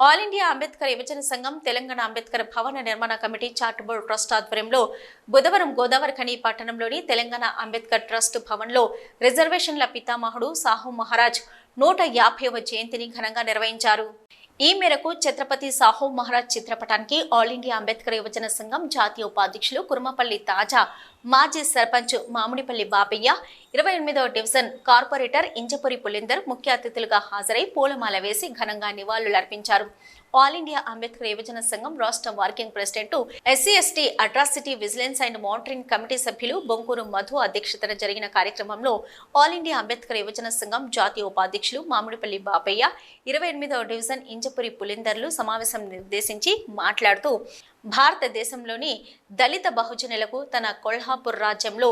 All India Ambedkar యువజన సంఘం తెలంగాణ అంబేద్కర్ భవన నిర్మాణ కమిటీ చార్టబుల్ ట్రస్ట్ ఆధ్వర్యంలో బుధవారం గోదావరి ఖని పట్టణంలోని తెలంగాణ అంబేద్కర్ ట్రస్ట్ భవన్లో రిజర్వేషన్ల పితామహుడు సాహు మహారాజ్ నూట యాభైవ జయంతిని ఘనంగా నిర్వహించారు. ఈ మేరకు ఛత్రపతి సాహు మహారాజ్ చిత్రపటానికి ఆల్ ఇండియా అంబేద్కర్ యువజన సంఘం జాతీయ ఉపాధ్యక్షులు కురుమపల్లి తాజా మాజీ సర్పంచ్ మామిడిపల్లి బాబయ్య ఇరవై ఎనిమిదవ డివిజన్ కార్పొరేటర్ ఇంజపురి పులిందర్ ముఖ్య అతిథులుగా హాజరై పూలమాల వేసి ఘనంగా నివాళులర్పించారు. ఆల్ ఇండియా అంబేద్కర్ యువజన సంఘం రాష్ట్ర working president SC ST atrocity vigilance and monitoring committee సభ్యులు బొంకూరు మధు అధ్యక్షతన జరిగిన కార్యక్రమంలో ఆల్ ఇండియా అంబేద్కర్ యువజన సంఘం జాతీయ ఉపాధ్యక్షులు మామిడిపల్లి బాపయ్య ఇరవై ఎనిమిదవ డివిజన్ ఇంజపురి పులిందర్లు సమావేశం నిర్దేశించి మాట్లాడుతూ భారతదేశంలోని దళిత బహుజనులకు తన కొల్హాపూర్ రాజ్యంలో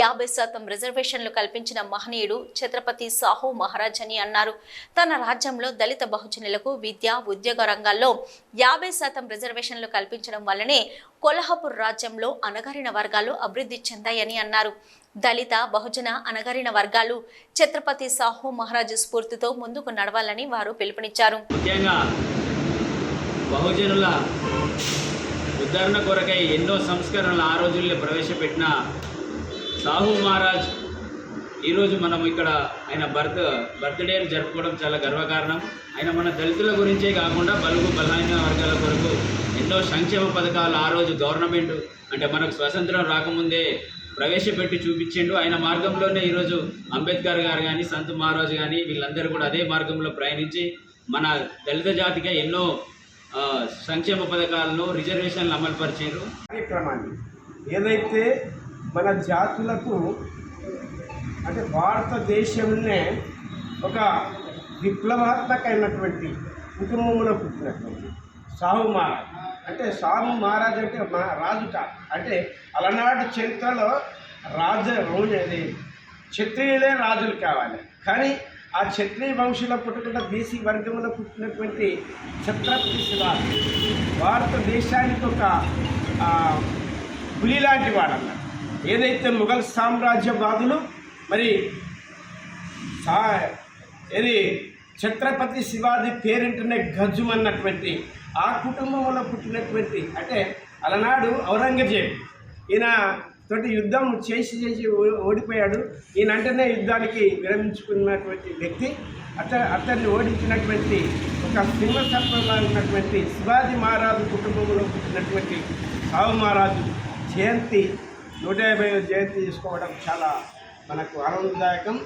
యాభై శాతం రిజర్వేషన్లు కల్పించిన మహనీయుడు ఛత్రపతి సాహు మహారాజ్ అని అన్నారు. తన రాజ్యంలో దళిత బహుజనులకు విద్య ఉద్యోగ రంగాల్లో యాభై శాతం రిజర్వేషన్లు కల్పించడం వల్లనే కొల్హాపూర్ రాజ్యంలో అణగారిన వర్గాలు అభివృద్ధి చెందాయని అన్నారు. దళిత బహుజన అణగారిన వర్గాలు ఛత్రపతి సాహు మహారాజు స్ఫూర్తితో ముందుకు నడవాలని వారు పిలుపునిచ్చారు. బహుజనుల ఉద్ధరణ కొరకై ఎన్నో సంస్కరణలు ఆ రోజుల్లో ప్రవేశపెట్టిన సాహు మహారాజ్ ఈరోజు మనం ఇక్కడ ఆయన బర్త్ బర్త్డేని జరుపుకోవడం చాలా గర్వకారణం. ఆయన మన దళితుల గురించే కాకుండా బలుగు బలహీన వర్గాల కొరకు ఎన్నో సంక్షేమ పథకాలు ఆ రోజు గవర్నమెంట్ అంటే మనకు స్వతంత్రం రాకముందే ప్రవేశపెట్టి చూపించిండు. ఆయన మార్గంలోనే ఈరోజు అంబేద్కర్ గారు కానీ సంత్ మహారాజు కానీ వీళ్ళందరూ కూడా అదే మార్గంలో ప్రయాణించి మన దళిత జాతిగా ఎన్నో సంక్షేమ పథకాలను రిజర్వేషన్లు అమలుపరిచారు. కార్యక్రమాన్ని ఏదైతే మన జాతులకు అంటే భారతదేశంలోనే ఒక విప్లవాత్మకమైనటువంటి కుటుంబంలో పుట్టినటువంటి సాహు మహారాజ్. అంటే సాహు మహారాజ్ అంటే మా రాజు కాదు అంటే అలనాటి చరిత్రలో రాజ రోజు అది క్షత్రియులే రాజులు కావాలి. కానీ ఆ క్షత్రియ వంశంలో పుట్టకుండా బీసీ వర్గంలో పుట్టినటువంటి ఛత్రపతి శివాజీ భారతదేశానికి ఒక పులి లాంటి వాడన్న. ఏదైతే ముఘల్ సామ్రాజ్యవాదులు మరి సా ఇది ఛత్రపతి శివాజీ పేరింటనే గజ్జుమన్నటువంటి ఆ కుటుంబంలో పుట్టినటువంటి అంటే అలనాడు ఔరంగజేబ్. ఈయన తోటి యుద్ధం చేసి చేసి ఓ- ఓడిపోయాడు. ఈయనంటనే యుద్ధానికి విరమించుకున్నటువంటి వ్యక్తి. అత అతన్ని ఓడించినటువంటి ఒక సింహసత్వంలో ఉన్నటువంటి శివాజీ మహారాజు కుటుంబంలో పుట్టినటువంటి సావు మహారాజు జయంతి నూట యాభై జయంతి చేసుకోవడం చాలా మనకు ఆనందదాయకం.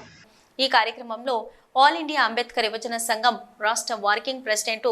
ఈ కార్యక్రమంలో ఆల్ ఇండియా అంబేద్కర్ యువజన సంఘం రాష్ట్ర working president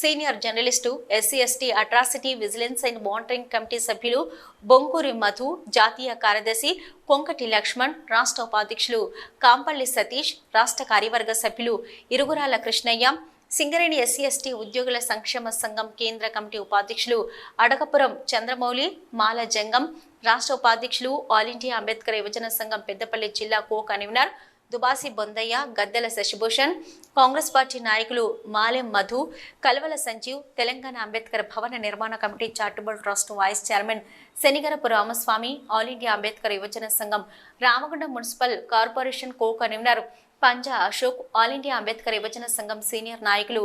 senior journalist SC ST atrocity vigilance and monitoring committee సభ్యులు బొంకూరి మధు జాతీయ కార్యదర్శి కొంకటి లక్ష్మణ్ రాష్ట్ర ఉపాధ్యక్షులు కాంపల్లి సతీష్ రాష్ట్ర కార్యవర్గ సభ్యులు ఇరుగురాల కృష్ణయ్య సింగరేణి ఎస్సీ ఎస్టీ ఉద్యోగుల సంక్షేమ సంఘం కేంద్ర కమిటీ ఉపాధ్యక్షులు అడగపురం చంద్రమౌళి మాల జంగం రాష్ట్ర ఉపాధ్యక్షులు ఆల్ ఇండియా అంబేద్కర్ యువజన సంఘం పెద్దపల్లి జిల్లా కో కన్వీనర్ దుబాసి బొందయ్య గద్దెల శశిభూషణ్ కాంగ్రెస్ పార్టీ నాయకులు మాలెం మధు కల్వల సంజీవ్ తెలంగాణ అంబేద్కర్ భవన నిర్మాణ committee charitable trust vice chairman Shanigarapu Ramaswamy all India Ambedkar యువజన సంఘం Ramagundam municipal corporation co convener Panja Ashok all India Ambedkar యువజన సంఘం సీనియర్ నాయకులు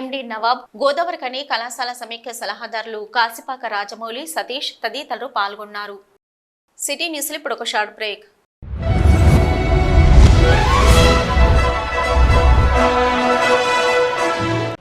ఎండి నవాబ్ గోదావరి కని కళాశాల సమైక్య సలహాదారులు కాసిపాక రాజమౌళి సతీష్ తదితరులు పాల్గొన్నారు. సిటీ న్యూస్లో ఇప్పుడు ఒక షార్ట్ బ్రేక్.